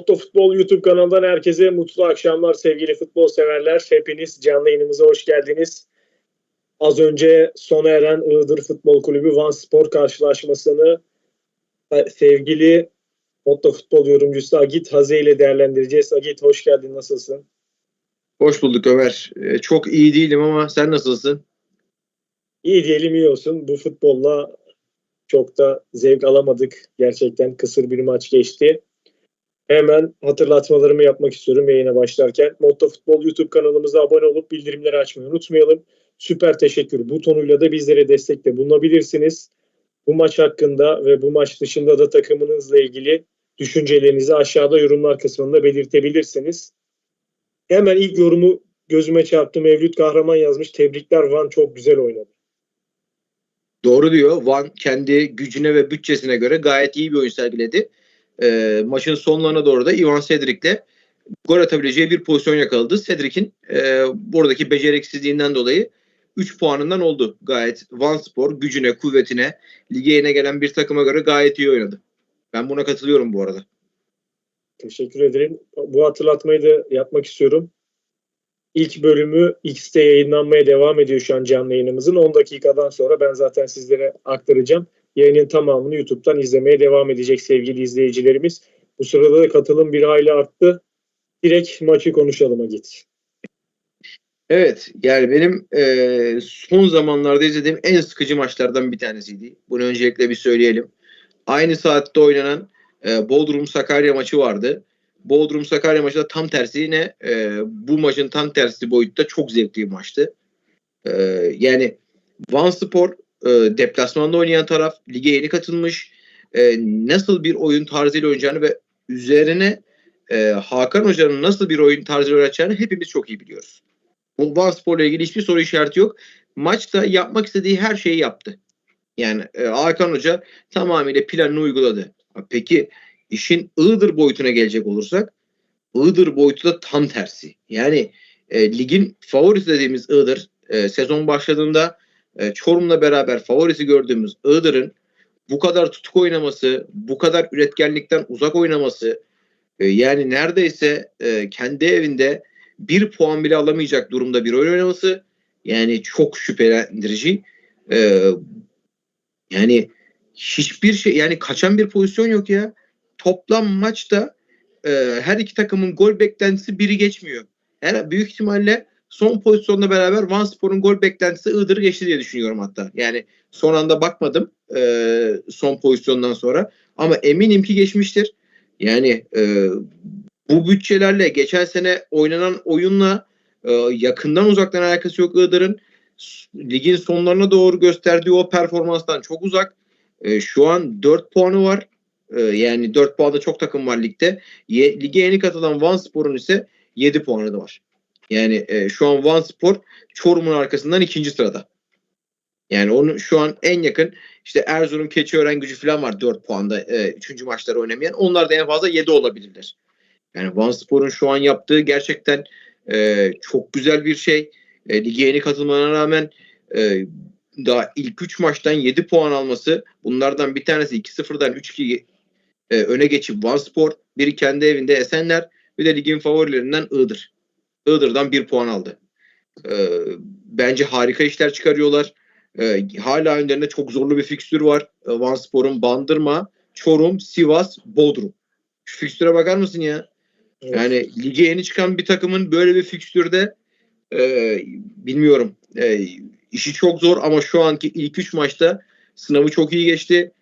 Motto Futbol YouTube kanalından herkese mutlu akşamlar sevgili futbol severler. Hepiniz canlı yayınımıza hoş geldiniz. Az önce sona eren Iğdır Futbol Kulübü Van Spor karşılaşmasını e, sevgili Motto Futbol yorumcusu Agit Haze ile değerlendireceğiz. Agit hoş geldin nasılsın? Hoş bulduk Ömer. Ee, çok iyi değilim ama sen nasılsın? İyi diyelim iyi olsun. Bu futbolla çok da zevk alamadık. Gerçekten kısır bir maç geçti. Hemen hatırlatmalarımı yapmak istiyorum yayına başlarken. Motto Futbol YouTube kanalımıza abone olup bildirimleri açmayı unutmayalım. Süper teşekkür butonuyla da bizlere destekte bulunabilirsiniz. Bu maç hakkında ve bu maç dışında da takımınızla ilgili düşüncelerinizi aşağıda yorumlar kısmında belirtebilirsiniz. Hemen ilk yorumu gözüme çarptı. Mevlüt Kahraman yazmış. Tebrikler Van çok güzel oynadı. Doğru diyor. Van kendi gücüne ve bütçesine göre gayet iyi bir oyun sergiledi. Ee, maçın sonlarına doğru da Ivan Cedric'le gol atabileceği bir pozisyon yakaladı. Cedric'in e, buradaki beceriksizliğinden dolayı 3 puanından oldu. Gayet Van Spor gücüne, kuvvetine, lige yeni gelen bir takıma göre gayet iyi oynadı. Ben buna katılıyorum bu arada. Teşekkür ederim. Bu hatırlatmayı da yapmak istiyorum. İlk bölümü X'te yayınlanmaya devam ediyor şu an canlı yayınımızın. 10 dakikadan sonra ben zaten sizlere aktaracağım. Yayının tamamını YouTube'dan izlemeye devam edecek sevgili izleyicilerimiz. Bu sırada da katılım bir hayli arttı. Direkt maçı konuşalıma git. Evet yani benim e, son zamanlarda izlediğim en sıkıcı maçlardan bir tanesiydi. Bunu öncelikle bir söyleyelim. Aynı saatte oynanan e, Bodrum Sakarya maçı vardı. Bodrum Sakarya maçı da tam tersi yine e, bu maçın tam tersi boyutta çok zevkli bir maçtı. E, yani Van Spor e, deplasmanda oynayan taraf lige yeni katılmış. E, nasıl bir oyun tarzıyla oynayacağını ve üzerine e, Hakan Hoca'nın nasıl bir oyun tarzıyla oynayacağını hepimiz çok iyi biliyoruz. Bu Van Spor'la ilgili hiçbir soru işareti yok. Maçta yapmak istediği her şeyi yaptı. Yani e, Hakan Hoca tamamıyla planını uyguladı. Peki işin Iğdır boyutuna gelecek olursak Iğdır boyutu da tam tersi. Yani e, ligin favorisi dediğimiz Iğdır e, sezon başladığında e, Çorum'la beraber favorisi gördüğümüz Iğdır'ın bu kadar tutuk oynaması, bu kadar üretkenlikten uzak oynaması e, yani neredeyse e, kendi evinde bir puan bile alamayacak durumda bir oyun oynaması yani çok şüphelendirici. E, yani hiçbir şey yani kaçan bir pozisyon yok ya. Toplam maçta e, her iki takımın gol beklentisi biri geçmiyor. Her büyük ihtimalle son pozisyonla beraber Van Spor'un gol beklentisi Iğdır'ı geçti diye düşünüyorum hatta. Yani son anda bakmadım e, son pozisyondan sonra ama eminim ki geçmiştir. Yani e, bu bütçelerle geçen sene oynanan oyunla e, yakından uzaktan alakası yok Iğdır'ın. Ligin sonlarına doğru gösterdiği o performanstan çok uzak. E, şu an 4 puanı var. E, yani 4 puanda çok takım var ligde. Ye, lige yeni katılan Van Spor'un ise 7 puanı da var. Yani e, şu an Van Spor Çorum'un arkasından ikinci sırada. Yani onun şu an en yakın işte Erzurum, Keçiören gücü falan var 4 puanda 3. E, maçları oynamayan. Onlar da en fazla 7 olabilirler. Yani Van Spor'un şu an yaptığı gerçekten e, çok güzel bir şey. E, lige yeni katılmana rağmen e, daha ilk 3 maçtan 7 puan alması bunlardan bir tanesi 2-0'dan 3-2 e, öne geçip Van Spor biri kendi evinde Esenler bir de ligin favorilerinden Iğdır. Iğdır'dan 1 puan aldı. E, bence harika işler çıkarıyorlar. E, hala önlerinde çok zorlu bir fikstür var. E, Van Spor'un Bandırma, Çorum, Sivas, Bodrum. Şu fikstüre bakar mısın ya? Evet. Yani lige yeni çıkan bir takımın böyle bir fikstürde e, bilmiyorum. E, işi çok zor ama şu anki ilk üç maçta sınavı çok iyi geçti.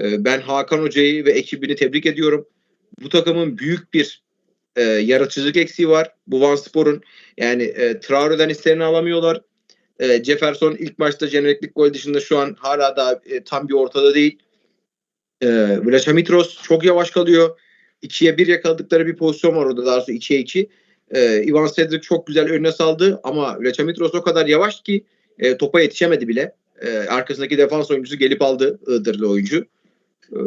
E, ben Hakan Hoca'yı ve ekibini tebrik ediyorum. Bu takımın büyük bir e, yaratıcılık eksiği var. Bu Van Spor'un yani e, Traore'den isterini alamıyorlar. E, Jefferson ilk maçta jeneriklik gol dışında şu an hala daha e, tam bir ortada değil. E, Vlachamitros çok yavaş kalıyor. 2'ye 1 yakaladıkları bir pozisyon var orada daha sonra 2'ye 2. Ee, Ivan Cedric çok güzel önüne saldı ama Vlachamitros o kadar yavaş ki e, topa yetişemedi bile. E, arkasındaki defans oyuncusu gelip aldı Iğdırlı oyuncu. E,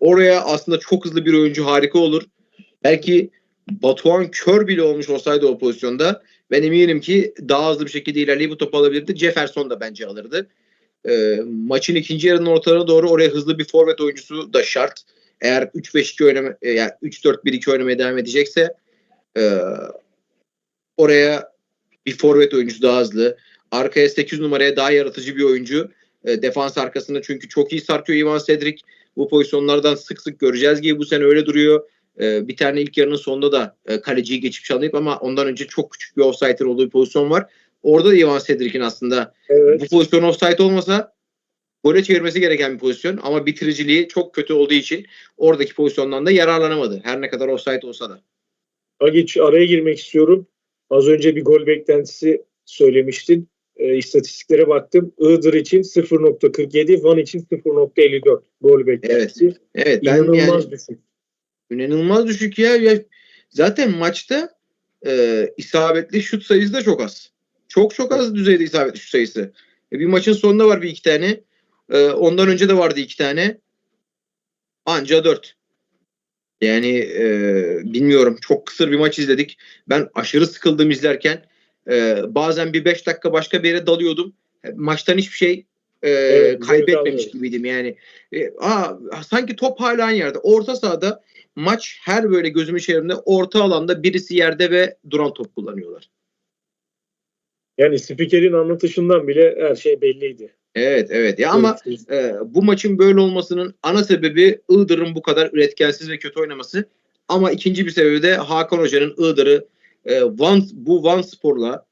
oraya aslında çok hızlı bir oyuncu harika olur. Belki Batuhan kör bile olmuş olsaydı o pozisyonda ben eminim ki daha hızlı bir şekilde ilerleyip bu topu alabilirdi. Jefferson da bence alırdı. E, maçın ikinci yarının ortalarına doğru oraya hızlı bir forvet oyuncusu da şart. eğer 3-5-2 oynama, e, yani 3-4-1-2 oynamaya devam edecekse e, oraya bir forvet oyuncusu daha hızlı. Arkaya 8 numaraya daha yaratıcı bir oyuncu. E, defans arkasında çünkü çok iyi sarkıyor Ivan Cedric. Bu pozisyonlardan sık sık göreceğiz gibi bu sene öyle duruyor. E, bir tane ilk yarının sonunda da e, kaleciyi geçip çalınıp ama ondan önce çok küçük bir offside'ın olduğu bir pozisyon var. Orada da Ivan Cedric'in aslında Evet. bu pozisyon offside olmasa gole çevirmesi gereken bir pozisyon ama bitiriciliği çok kötü olduğu için oradaki pozisyondan da yararlanamadı. Her ne kadar offside olsa da. Agiç araya girmek istiyorum. Az önce bir gol beklentisi söylemiştin. E, istatistiklere baktım. Iğdır için 0.47, Van için 0.54 gol beklentisi. Evet ben İnanılmaz yani düşük. İnanılmaz düşük ya. ya zaten maçta e, isabetli şut sayısı da çok az. Çok çok az düzeyde isabetli şut sayısı. E, bir maçın sonunda var bir iki tane. E, ondan önce de vardı iki tane. Anca dört. Yani e, bilmiyorum. Çok kısır bir maç izledik. Ben aşırı sıkıldım izlerken. E, bazen bir beş dakika başka bir yere dalıyordum. E, Maçtan hiçbir şey e, Evet, kaybetmemiş gibiydim yani. E, aa, sanki top hala yerde. Orta sahada maç her böyle gözümün çevremde orta alanda birisi yerde ve duran top kullanıyorlar. Yani spikerin anlatışından bile her şey belliydi. Evet evet ya ama e, bu maçın böyle olmasının ana sebebi Iğdır'ın bu kadar üretkensiz ve kötü oynaması. Ama ikinci bir sebebi de Hakan Hoca'nın Iğdır'ı e, Van, bu Van Spor'la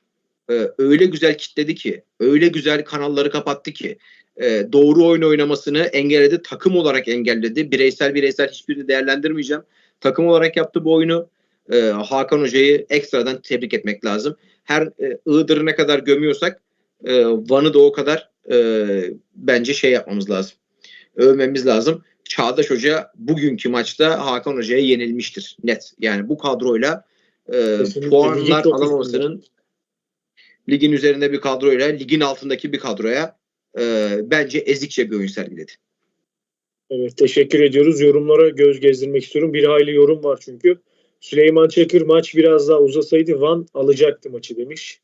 e, öyle güzel kitledi ki, öyle güzel kanalları kapattı ki e, doğru oyun oynamasını engelledi. Takım olarak engelledi. Bireysel bireysel hiçbirini değerlendirmeyeceğim. Takım olarak yaptı bu oyunu. E, Hakan Hoca'yı ekstradan tebrik etmek lazım. Her e, Iğdır'ı ne kadar gömüyorsak e, Van'ı da o kadar e, bence şey yapmamız lazım. Övmemiz lazım. Çağdaş Hoca bugünkü maçta Hakan Hoca'ya yenilmiştir. Net. Yani bu kadroyla e, Kesinlikle. Puanlar alamamasının ligin üzerinde bir kadroyla ligin altındaki bir kadroya e, bence ezikçe bir oyun sergiledi. Evet teşekkür ediyoruz. Yorumlara göz gezdirmek istiyorum. Bir hayli yorum var çünkü. Süleyman Çakır maç biraz daha uzasaydı Van alacaktı maçı demiş.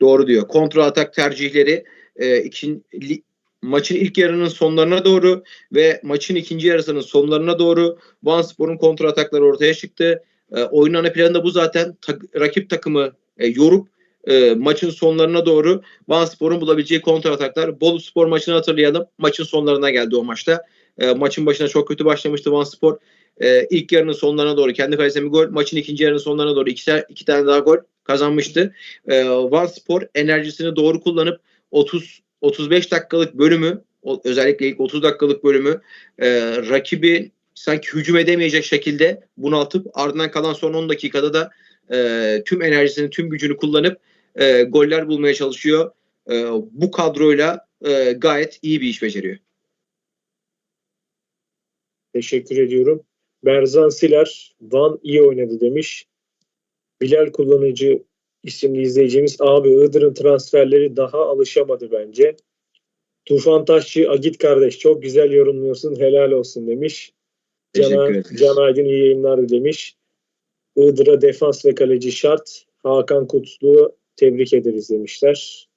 Doğru diyor. Kontra atak tercihleri e, ikin, li- maçın ilk yarının sonlarına doğru ve maçın ikinci yarısının sonlarına doğru Van Spor'un kontra atakları ortaya çıktı. E, oyun ana planı da bu zaten. Tak- rakip takımı e, yorup e, maçın sonlarına doğru Van Spor'un bulabileceği kontra ataklar. Bolu Spor maçını hatırlayalım. Maçın sonlarına geldi o maçta. E, maçın başına çok kötü başlamıştı Van Spor. E, ilk yarının sonlarına doğru kendi kalesine bir gol. Maçın ikinci yarının sonlarına doğru iki, iki tane daha gol kazanmıştı e, Van Spor enerjisini doğru kullanıp 30 35 dakikalık bölümü özellikle ilk 30 dakikalık bölümü e, rakibi sanki hücum edemeyecek şekilde bunaltıp ardından kalan son 10 dakikada da e, tüm enerjisini tüm gücünü kullanıp e, goller bulmaya çalışıyor. E, bu kadroyla e, gayet iyi bir iş beceriyor. Teşekkür ediyorum. Berzan Siler Van iyi oynadı demiş. Bilal kullanıcı isimli izleyicimiz abi Iğdır'ın transferleri daha alışamadı bence. Tufan Taşçı Agit kardeş çok güzel yorumluyorsun helal olsun demiş. Can. Can Aydın iyi yayınlar demiş. Iğdır'a defans ve kaleci şart. Hakan Kutlu'yu tebrik ederiz demişler.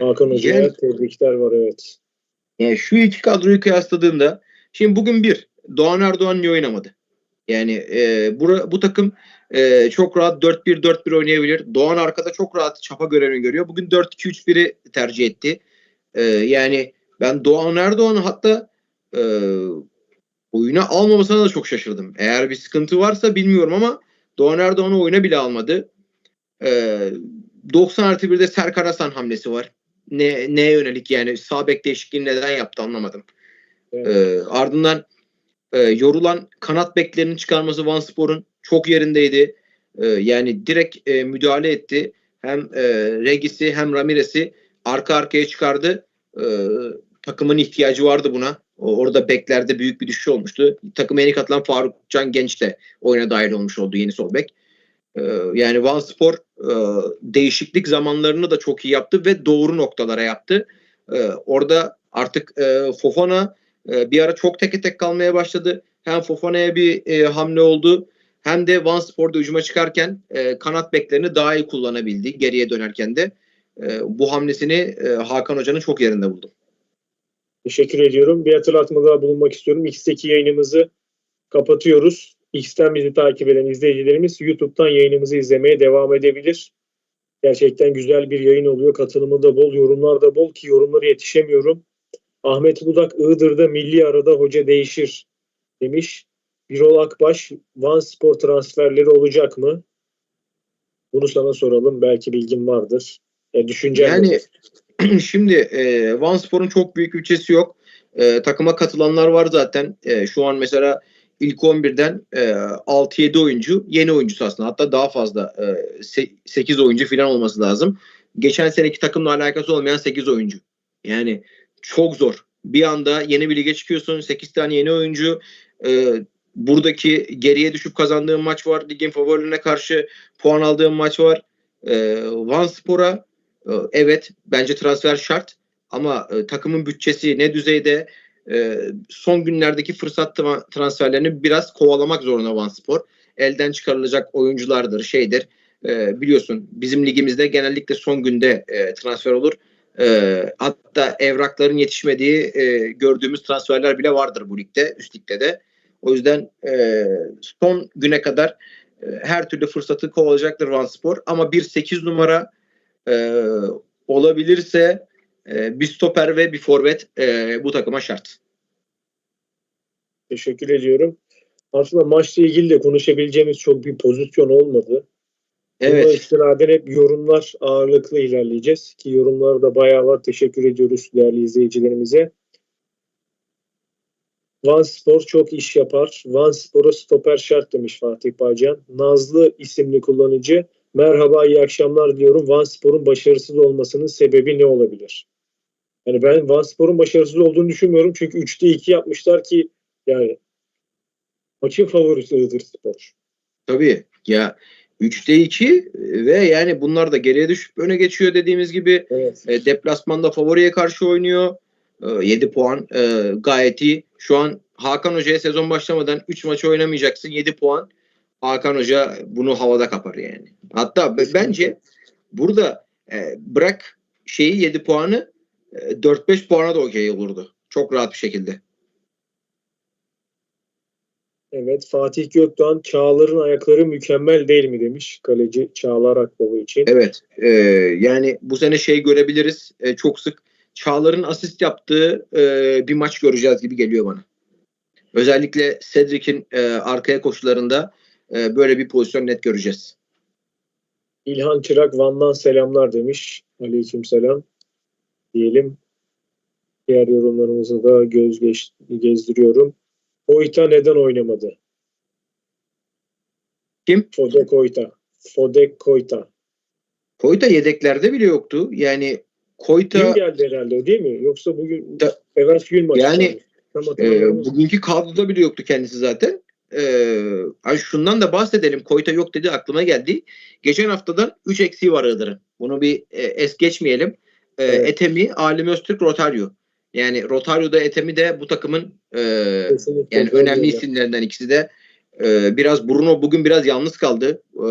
Hakan Hoca'ya Yani- tebrikler var evet. Yani şu iki kadroyu kıyasladığımda şimdi bugün bir Doğan Erdoğan niye oynamadı? Yani e, bura, bu takım e, çok rahat 4-1-4-1 oynayabilir. Doğan arkada çok rahat çapa görevini görüyor. Bugün 4-2-3-1'i tercih etti. E, yani ben Doğan Erdoğan'ı hatta e, oyuna almamasına da çok şaşırdım. Eğer bir sıkıntı varsa bilmiyorum ama Doğan Erdoğan'ı oyuna bile almadı. E, 90 artı 1'de Serkan Hasan hamlesi var. Ne, neye yönelik yani sağ bek değişikliğini neden yaptı anlamadım. Evet. Ee, ardından e, yorulan kanat beklerinin çıkarması Van Spor'un çok yerindeydi. Ee, yani direkt e, müdahale etti. Hem e, Regis'i hem Ramirez'i arka arkaya çıkardı. Ee, takımın ihtiyacı vardı buna. Orada beklerde büyük bir düşüş olmuştu. Takıma yeni katılan Faruk Can Genç de oyuna dahil olmuş oldu yeni sol bek. Ee, yani Van Spor e, değişiklik zamanlarını da çok iyi yaptı ve doğru noktalara yaptı. Ee, orada artık e, Fofana e, bir ara çok teke tek kalmaya başladı. Hem Fofana'ya bir e, hamle oldu hem de Van Spor'da hücuma çıkarken e, kanat beklerini daha iyi kullanabildi geriye dönerken de. E, bu hamlesini e, Hakan Hoca'nın çok yerinde buldum. Teşekkür ediyorum. Bir hatırlatma daha bulunmak istiyorum. X'teki yayınımızı kapatıyoruz. X'ten bizi takip eden izleyicilerimiz YouTube'dan yayınımızı izlemeye devam edebilir. Gerçekten güzel bir yayın oluyor. Katılımı da bol, yorumlar da bol ki yorumlara yetişemiyorum. Ahmet Budak Iğdır'da milli arada hoca değişir demiş. Birol Akbaş Van Spor transferleri olacak mı? Bunu sana soralım. Belki bilgin vardır. E, düşüncen Yani nedir? Şimdi e, Van Spor'un çok büyük bütçesi yok. E, takıma katılanlar var zaten. E, şu an mesela ilk 11'den e, 6-7 oyuncu yeni oyuncusu aslında. Hatta daha fazla e, 8 oyuncu falan olması lazım. Geçen seneki takımla alakası olmayan 8 oyuncu. Yani çok zor. Bir anda yeni bir lige çıkıyorsun. 8 tane yeni oyuncu. E, buradaki geriye düşüp kazandığın maç var. Ligin favorilerine karşı puan aldığın maç var. E, Van Spor'a Evet bence transfer şart ama e, takımın bütçesi ne düzeyde e, son günlerdeki fırsat tra- transferlerini biraz kovalamak zorunda Van Spor. Elden çıkarılacak oyunculardır şeydir. E, biliyorsun bizim ligimizde genellikle son günde transfer olur. E, hatta evrakların yetişmediği e, gördüğümüz transferler bile vardır bu ligde üst ligde de. O yüzden e, son güne kadar e, her türlü fırsatı kovalayacaktır Van Spor ama bir 8 numara e, olabilirse e, bir stoper ve bir forvet e, bu takıma şart. Teşekkür ediyorum. Aslında maçla ilgili de konuşabileceğimiz çok bir pozisyon olmadı. Buna Evet. istinaden hep yorumlar ağırlıklı ilerleyeceğiz. Ki yorumları da bayağı var. Teşekkür ediyoruz değerli izleyicilerimize. Van Spor çok iş yapar. Van Spor'a stoper şart demiş Fatih Bağcan. Nazlı isimli kullanıcı. Merhaba iyi akşamlar diyorum. Van Spor'un başarısız olmasının sebebi ne olabilir? Yani ben Van Spor'un başarısız olduğunu düşünmüyorum. Çünkü 3'te 2 yapmışlar ki yani maçın favorisi Iğdır Spor. Tabii. Ya 3'te 2 ve yani bunlar da geriye düşüp öne geçiyor dediğimiz gibi. Evet. E, deplasmanda favoriye karşı oynuyor. E, 7 puan e, gayet iyi. Şu an Hakan Hoca'ya sezon başlamadan 3 maçı oynamayacaksın. 7 puan. Hakan Hoca bunu havada kapar yani. Hatta bence burada e, bırak şeyi 7 puanı e, 4-5 puana da okey olurdu. Çok rahat bir şekilde. Evet Fatih Gökdoğan Çağlar'ın ayakları mükemmel değil mi demiş kaleci Çağlar Akbaba için. Evet. e, yani bu sene şey görebiliriz. e, çok sık Çağlar'ın asist yaptığı e, bir maç göreceğiz gibi geliyor bana. Özellikle Cedric'in e, arkaya koşularında e, böyle bir pozisyon net göreceğiz. İlhan Çırak Van'dan selamlar demiş. Aleyküm selam diyelim. Diğer yorumlarımıza da göz geç, gezdiriyorum. Koyta neden oynamadı? Kim? Fode Koyta. Fode Koyta. Koyta yedeklerde bile yoktu. Yani Dün Koyta geldi herhalde o değil mi? Yoksa bugün Da- evvelsi gün maçı. Yani, e, bugünkü kadroda bile yoktu kendisi zaten. E, ay şundan da bahsedelim. Koyta yok dedi aklıma geldi. Geçen haftadan 3 eksiği var Iğdır'ın. Bunu bir e, es geçmeyelim. E, Evet. Etemi, Alim Öztürk, Rotario. Yani Rotario'da Etemi de bu takımın e, Kesinlikle yani önemli isimlerinden ikisi de. E, biraz Bruno bugün biraz yalnız kaldı. E,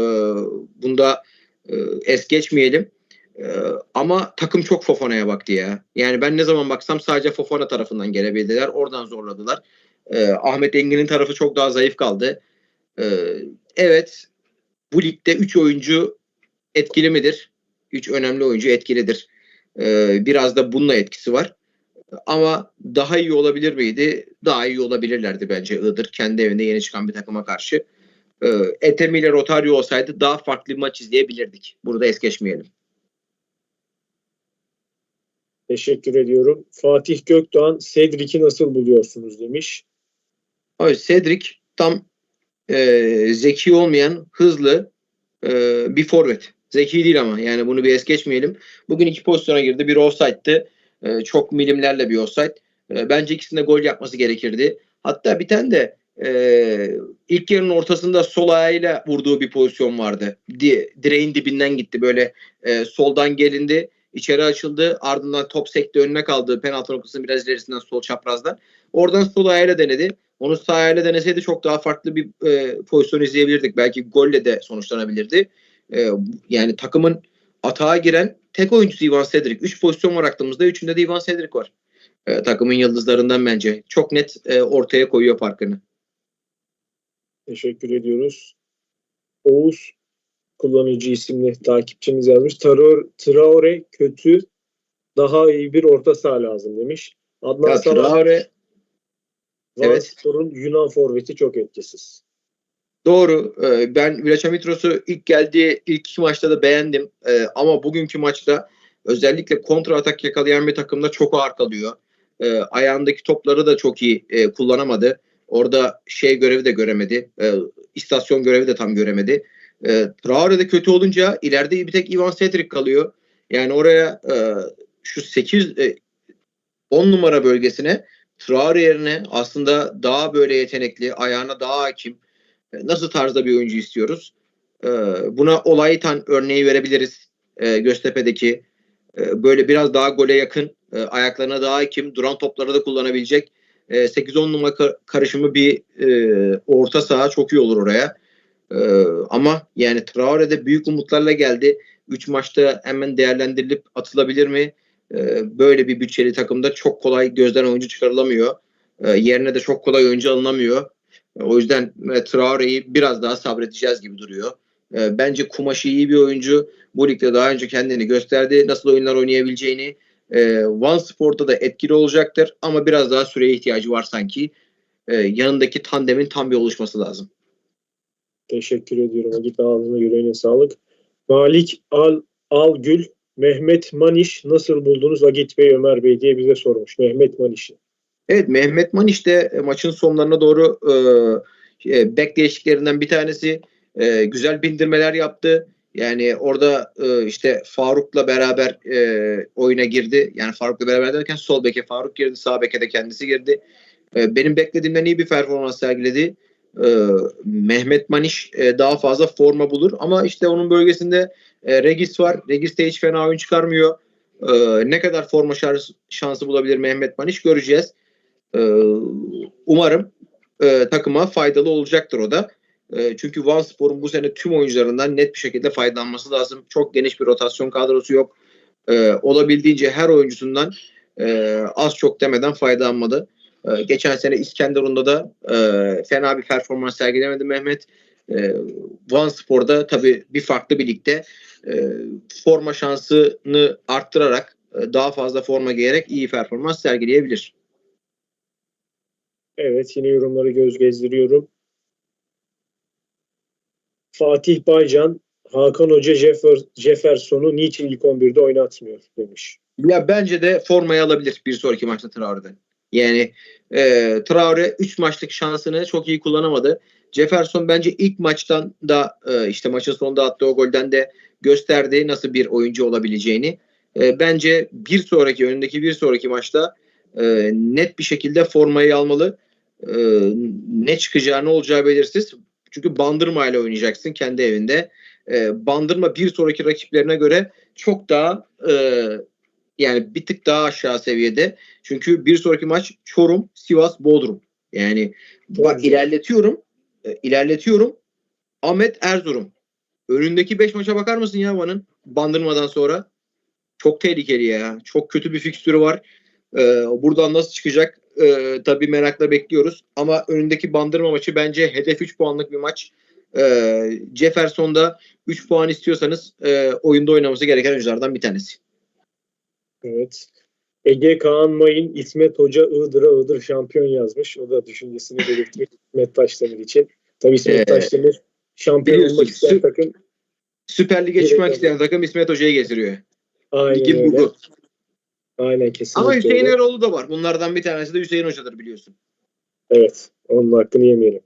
bunda e, es geçmeyelim. E, ama takım çok Fofana'ya baktı ya. Yani ben ne zaman baksam sadece Fofana tarafından gelebildiler. Oradan zorladılar. E, Ahmet Engin'in tarafı çok daha zayıf kaldı. E, evet bu ligde 3 oyuncu etkili midir? 3 önemli oyuncu etkilidir. E, biraz da bununla etkisi var. Ama daha iyi olabilir miydi? Daha iyi olabilirlerdi bence Iğdır. Kendi evinde yeni çıkan bir takıma karşı. Ee, Etemi ile Rotario olsaydı daha farklı bir maç izleyebilirdik. Burada es geçmeyelim. Teşekkür ediyorum. Fatih Gökdoğan Cedric'i nasıl buluyorsunuz demiş. Abi Cedric tam e, zeki olmayan, hızlı e, bir forvet. Zeki değil ama yani bunu bir es geçmeyelim. Bugün iki pozisyona girdi. Bir offside'dı. E, çok milimlerle bir offside. E, bence ikisinde gol yapması gerekirdi. Hatta bir tane de e, ilk yarının ortasında sol ayağıyla vurduğu bir pozisyon vardı. Di, direğin dibinden gitti böyle e, soldan gelindi. İçeri açıldı. Ardından top sekti önüne kaldı. Penaltı noktasının biraz ilerisinden sol çaprazdan. Oradan sol ayağıyla denedi. Onu sağ ayağıyla deneseydi çok daha farklı bir e, pozisyon izleyebilirdik. Belki golle de sonuçlanabilirdi. E, yani takımın atağa giren tek oyuncusu Ivan Cedric. 3 pozisyon var aklımızda. Üçünde de Ivan Cedric var. e, takımın yıldızlarından bence. Çok net e, ortaya koyuyor farkını. Teşekkür ediyoruz. Oğuz kullanıcı isimli takipçimiz yazmış. Traore, Traore kötü daha iyi bir orta saha lazım demiş. Adnan Ya, Salah Traore evet. Yunan forveti çok etkisiz. Doğru. Ee, Ben Vlaça Mitros'u ilk geldiği ilk iki maçta da beğendim. Ee, Ama bugünkü maçta özellikle kontra atak yakalayan bir takımda çok ağır kalıyor. Ee, Ayağındaki topları da çok iyi e, kullanamadı. Orada şey görevi de göremedi. Ee, istasyon görevi de tam göremedi. Ee, Traore de kötü olunca ileride bir tek Ivan Setrik kalıyor. Yani oraya e, şu 8 e, 10 numara bölgesine Traore yerine aslında daha böyle yetenekli, ayağına daha hakim, e, nasıl tarzda bir oyuncu istiyoruz? Ee, Buna Olaytan örneği verebiliriz. Ee, Göztepe'deki e, böyle biraz daha gole yakın, e, ayaklarına daha hakim, duran topları da kullanabilecek. e, 8-10 numara ka- karışımı bir e, orta saha çok iyi olur oraya. Ee, Ama yani Traore'de büyük umutlarla geldi. 3 maçta hemen değerlendirilip atılabilir mi? Ee, Böyle bir bütçeli takımda çok kolay gözden oyuncu çıkarılamıyor. Ee, Yerine de çok kolay oyuncu alınamıyor. O yüzden e, Traore'yi biraz daha sabredeceğiz gibi duruyor. E, Bence kumaşı iyi bir oyuncu. Bu ligde daha önce kendini gösterdi. Nasıl oyunlar oynayabileceğini. One Sport'ta da etkili olacaktır. Ama biraz daha süreye ihtiyacı var sanki. Yanındaki tandemin tam bir oluşması lazım. Teşekkür ediyorum. Vakit ağzına yüreğine sağlık. Malik Al Algül Mehmet Maniş nasıl buldunuz Agit Bey Ömer Bey diye bize sormuş. Mehmet Maniş'i. Evet Mehmet Maniş de e, maçın sonlarına doğru e, e, bek değişiklerinden bir tanesi. E, güzel bindirmeler yaptı. Yani orada e, işte Faruk'la beraber e, oyuna girdi. Yani Faruk'la beraber derken sol beke Faruk girdi, sağ beke de kendisi girdi. E, benim beklediğimden iyi bir performans sergiledi. E, Mehmet Maniş e, daha fazla forma bulur ama işte onun bölgesinde e, Regis var. Regis de hiç fena oyun çıkarmıyor. E, ne kadar forma şans- şansı bulabilir Mehmet Maniş göreceğiz. Ee, umarım e, takıma faydalı olacaktır o da. E, çünkü Van Spor'un bu sene tüm oyuncularından net bir şekilde faydalanması lazım. Çok geniş bir rotasyon kadrosu yok. E, olabildiğince her oyuncusundan e, az çok demeden faydalanmadı. E, geçen sene İskenderun'da da e, fena bir performans sergilemedi Mehmet. E, Van Spor'da tabii bir farklı bir ligde e, forma şansını arttırarak e, daha fazla forma giyerek iyi performans sergileyebilir. Evet yine yorumları göz gezdiriyorum. Fatih Baycan Hakan Hoca Jeffer, Jefferson'u niçin ilk 11'de oynatmıyor demiş. Ya bence de formayı alabilir bir sonraki maçta Traore'den. Yani e, Traore 3 maçlık şansını çok iyi kullanamadı. Jefferson bence ilk maçtan da e, işte maçın sonunda attığı o golden de gösterdi nasıl bir oyuncu olabileceğini. E, bence bir sonraki önündeki bir sonraki maçta e, net bir şekilde formayı almalı. E, ne çıkacağı ne olacağı belirsiz. Çünkü Bandırma ile oynayacaksın kendi evinde. E, Bandırma bir sonraki rakiplerine göre çok daha e, yani bir tık daha aşağı seviyede. Çünkü bir sonraki maç Çorum, Sivas, Bodrum. Yani bak ilerletiyorum. e, ilerletiyorum. Ahmet Erzurum. Önündeki 5 maça bakar mısın ya Van'ın bandırmadan sonra? Çok tehlikeli ya. Çok kötü bir fikstürü var. Ee, buradan nasıl çıkacak? Ee, tabii merakla bekliyoruz. Ama önündeki bandırma maçı bence hedef 3 puanlık bir maç. Ee, Jefferson'da 3 puan istiyorsanız e, oyunda oynaması gereken oyunculardan bir tanesi. Evet. Ege Kaan Mayın İsmet Hoca Iğdır'a Iğdır şampiyon yazmış. O da düşüncesini belirtmiş İsmet Taşdemir için. Tabii İsmet Ee, Taşdemir şampiyon olmak isteyen takım Süper Lig'e çıkmak isteyen takım İsmet Hoca'yı getiriyor. aynen Ligin öyle. Aynen kesinlikle Ama Hüseyin öyle. Eroğlu da var. Bunlardan bir tanesi de Hüseyin Hoca'dır biliyorsun. Evet. Onun hakkını yemeyelim.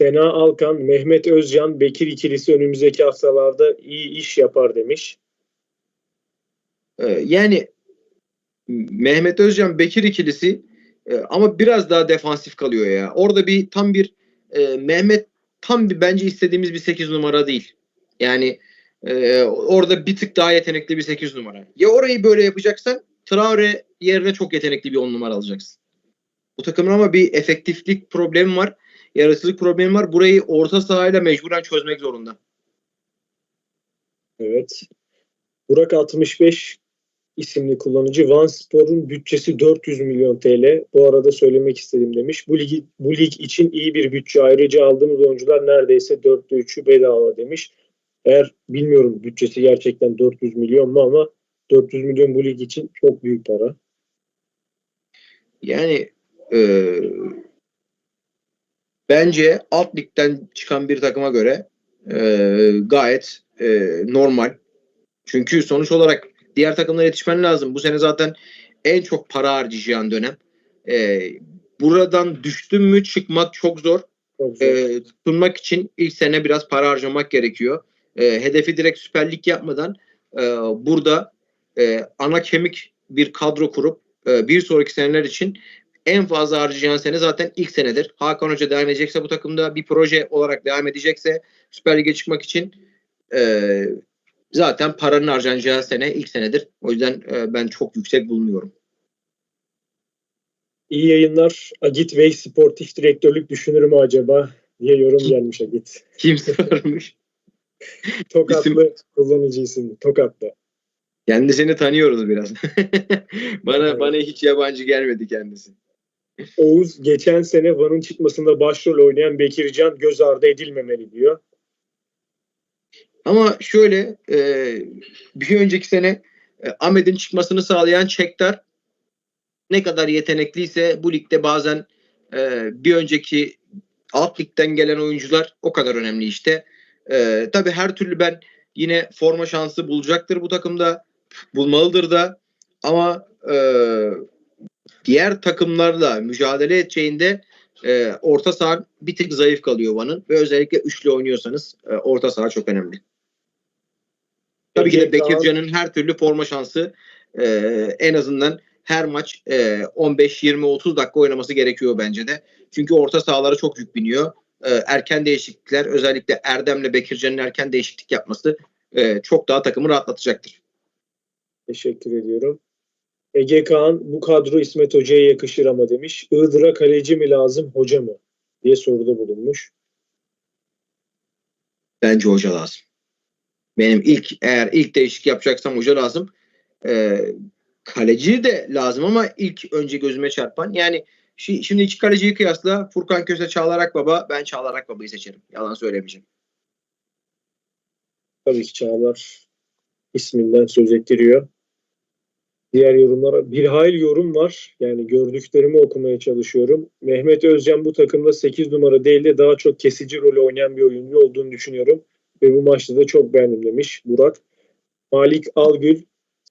Sena Alkan, Mehmet Özcan, Bekir ikilisi önümüzdeki haftalarda iyi iş yapar demiş. Ee, yani Mehmet Özcan Bekir ikilisi e, ama biraz daha defansif kalıyor ya. Orada bir tam bir e, Mehmet tam bir bence istediğimiz bir 8 numara değil. Yani e, orada bir tık daha yetenekli bir 8 numara. Ya orayı böyle yapacaksan Traore yerine çok yetenekli bir 10 numara alacaksın. Bu takımın ama bir efektiflik problemi var. Yaratıcılık problemi var. Burayı orta sahayla mecburen çözmek zorunda. Evet. Burak 65 isimli kullanıcı Van Spor'un bütçesi 400 milyon TL. Bu arada söylemek istedim demiş. Bu, ligi, bu lig için iyi bir bütçe. Ayrıca aldığımız oyuncular neredeyse 4'te 3'ü bedava demiş. Eğer bilmiyorum bütçesi gerçekten 400 milyon mu ama 400 milyon bu lig için çok büyük para. Yani e, bence alt ligden çıkan bir takıma göre e, gayet e, normal. Çünkü sonuç olarak diğer takımlara yetişmen lazım. Bu sene zaten en çok para harcayacağın dönem. E, buradan düştün mü çıkmak çok zor. Çok zor. E, tutunmak için ilk sene biraz para harcamak gerekiyor. E, hedefi direkt Süper Lig yapmadan e, burada e, ana kemik bir kadro kurup e, bir sonraki seneler için en fazla harcayacağın sene zaten ilk senedir. Hakan Hoca devam edecekse bu takımda bir proje olarak devam edecekse Süper Lig'e çıkmak için e, zaten paranın harcanacağı sene ilk senedir. O yüzden e, ben çok yüksek bulmuyorum. İyi yayınlar. Agit Bey sportif direktörlük düşünür mü acaba diye yorum gelmiş Agit. Kimse varmış. Tokatlı kullanıcı isim. Tokatlı. Kendisini tanıyoruz biraz. bana bana hiç yabancı gelmedi kendisi. Oğuz geçen sene Van'ın çıkmasında başrol oynayan Bekircan göz ardı edilmemeli diyor. Ama şöyle e, bir önceki sene e, Ahmet'in çıkmasını sağlayan Çektar ne kadar yetenekliyse bu ligde bazen e, bir önceki alt ligden gelen oyuncular o kadar önemli işte. E, tabii her türlü ben yine forma şansı bulacaktır bu takımda. Bulmalıdır da ama e, diğer takımlarla mücadele edeceğinde e, orta saha bir tık zayıf kalıyor Van'ın ve özellikle üçlü oynuyorsanız e, orta saha çok önemli. Tabii ki de Bekircan'ın her türlü forma şansı e, en azından her maç e, 15 20 30 dakika oynaması gerekiyor bence de. Çünkü orta sahalara çok yük biniyor. E, erken değişiklikler özellikle Erdem'le Bekircan'ın erken değişiklik yapması e, çok daha takımı rahatlatacaktır. Teşekkür ediyorum. Ege Kaan bu kadro İsmet Hoca'ya yakışır ama demiş. Iğdır'a kaleci mi lazım hoca mı? diye soruda bulunmuş. Bence hoca lazım. Benim ilk eğer ilk değişik yapacaksam hoca lazım. E, kaleci de lazım ama ilk önce gözüme çarpan yani şi- şimdi iki kaleciyi kıyasla Furkan Köse Çağlar Akbaba ben Çağlar Akbaba'yı seçerim. Yalan söylemeyeceğim. Tabii ki Çağlar isminden söz ettiriyor. Diğer yorumlara bir hayli yorum var. Yani gördüklerimi okumaya çalışıyorum. Mehmet Özcan bu takımda 8 numara değil de daha çok kesici rolü oynayan bir oyuncu olduğunu düşünüyorum. Ve bu maçta da çok beğendim demiş Burak. Malik Algül,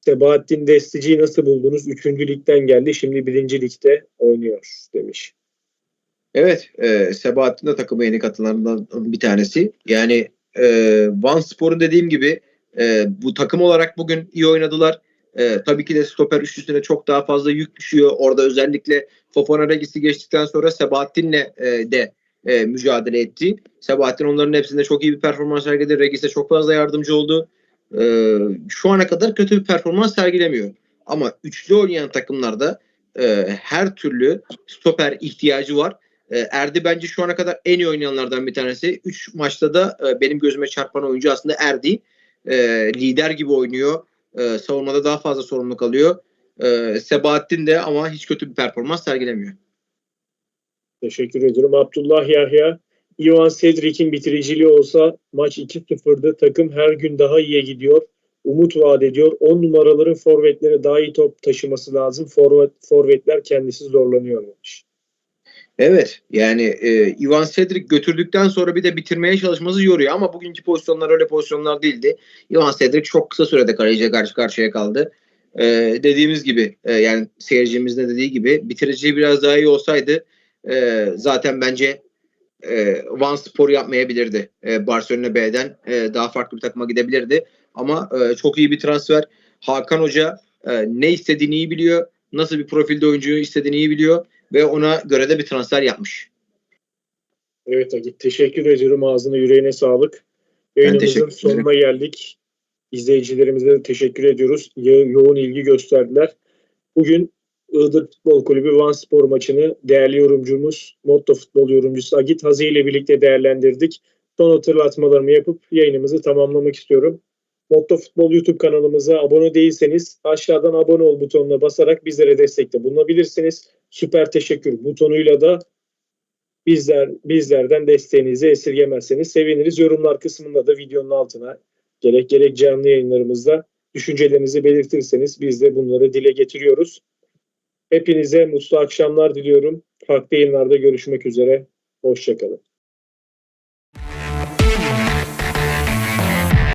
Sebahattin Destici'yi nasıl buldunuz? Üçüncü ligden geldi. Şimdi birinci ligde oynuyor demiş. Evet, e, Sebahattin de takıma yeni katılanlardan bir tanesi. Yani e, Van Spor'un dediğim gibi e, bu takım olarak bugün iyi oynadılar. E, tabii ki de stoper üçlüsüne çok daha fazla yük düşüyor. Orada özellikle Fofana Regis'i geçtikten sonra Sebahattin'le e, de e, mücadele etti. Sebahattin onların hepsinde çok iyi bir performans sergiledi. Regis'e çok fazla yardımcı oldu. E, şu ana kadar kötü bir performans sergilemiyor. Ama üçlü oynayan takımlarda e, her türlü stoper ihtiyacı var. E, Erdi bence şu ana kadar en iyi oynayanlardan bir tanesi. 3 maçta da e, benim gözüme çarpan oyuncu aslında Erdi. E, lider gibi oynuyor. E, savunmada daha fazla sorumluluk alıyor. E, Sebahattin de ama hiç kötü bir performans sergilemiyor. Teşekkür ediyorum. Abdullah Yahya, Ivan Cedric'in bitiriciliği olsa maç 2-0'dı. Takım her gün daha iyiye gidiyor. Umut vaat ediyor. 10 numaraların forvetleri daha iyi top taşıması lazım. Forvet, forvetler kendisi zorlanıyor demiş. Evet yani e, Ivan Cedric götürdükten sonra bir de bitirmeye çalışması yoruyor ama bugünkü pozisyonlar öyle pozisyonlar değildi. Ivan Cedric çok kısa sürede kaleciye karşı karşıya kaldı. E, dediğimiz gibi e, yani seyircimizin de dediği gibi bitiriciyi biraz daha iyi olsaydı e, zaten bence e, Van Spor yapmayabilirdi. E, Barcelona B'den e, daha farklı bir takıma gidebilirdi. Ama e, çok iyi bir transfer. Hakan Hoca e, ne istediğini iyi biliyor. Nasıl bir profilde oyuncuyu istediğini iyi biliyor ve ona göre de bir transfer yapmış. Evet Agit teşekkür ediyorum. Ağzına yüreğine sağlık. Yayınımızın sonuna geldik. İzleyicilerimize de teşekkür ediyoruz. Yo- yoğun ilgi gösterdiler. Bugün Iğdır Futbol Kulübü Van Spor maçını değerli yorumcumuz, Motto Futbol yorumcusu Agit Hazi ile birlikte değerlendirdik. Son hatırlatmalarımı yapıp yayınımızı tamamlamak istiyorum. Motto Futbol YouTube kanalımıza abone değilseniz aşağıdan abone ol butonuna basarak bizlere destekte bulunabilirsiniz. Süper teşekkür butonuyla da bizler bizlerden desteğinizi esirgemezseniz seviniriz. Yorumlar kısmında da videonun altına gerek gerek canlı yayınlarımızda düşüncelerinizi belirtirseniz biz de bunları dile getiriyoruz. Hepinize mutlu akşamlar diliyorum. Farklı yayınlarda görüşmek üzere. Hoşçakalın.